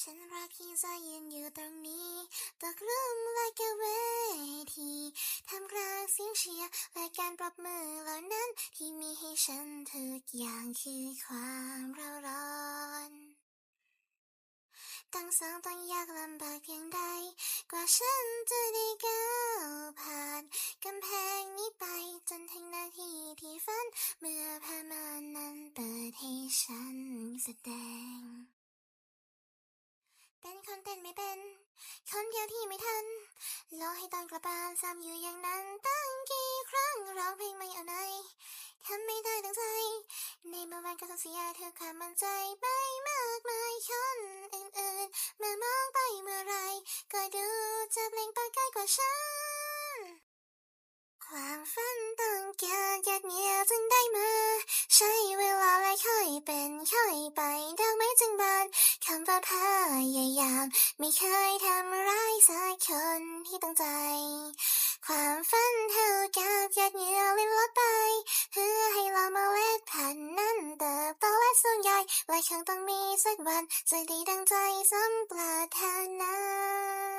ฉันรักที่จะยืนอยู่ตรงนี้ตกลุมและก็เวทีทำกลางเสียงเชียร์และการปรบมือเหล่านั้น ที่มีให้ฉันทุกอย่างคือความเร่าร้อนตั้งสองต้องยากลำบากเพียงใด กว่าฉันจะได้ก้าวผ่านกำแพงนี้ไปจนถึงนาทีที่ฝัน เมื่อพามานนั้นเปิดให้ฉันแสดง คนเต้นไม่เป็น คนเดียวที่ไม่ทันรอให้ตอนกลับบ้านซ้ำอยู่อย่างนั้น ตั้งกี่ครั้งร้องเพลงไม่เอาไหนทำไม่ได้ดังใจ ในเมื่อวันก็ต้องเสียเธอความมั่นใจไปมากมายคนอื่นๆเมื่อมองไปเมื่อไรก็ดูจะเปล่งประกายกว่าฉัน ความฝันต้องการยัดเหยียจึงได้มา ใช้เวลาและค่อยเป็นค่อยไปดอกไม้จึงบาน คำว่าพยายาม ไม่เคยทำร้ายสักคนที่ตั้งใจ ความฝันเท่ากับหยัดเหงื่อลิ้นลดไป เพื่อให้เราเมาเล็ดพันธุ์นั้นเติบโตและสูงใหญ่และคงต้องมีสักวันจะได้ดังใจสมปรารถนา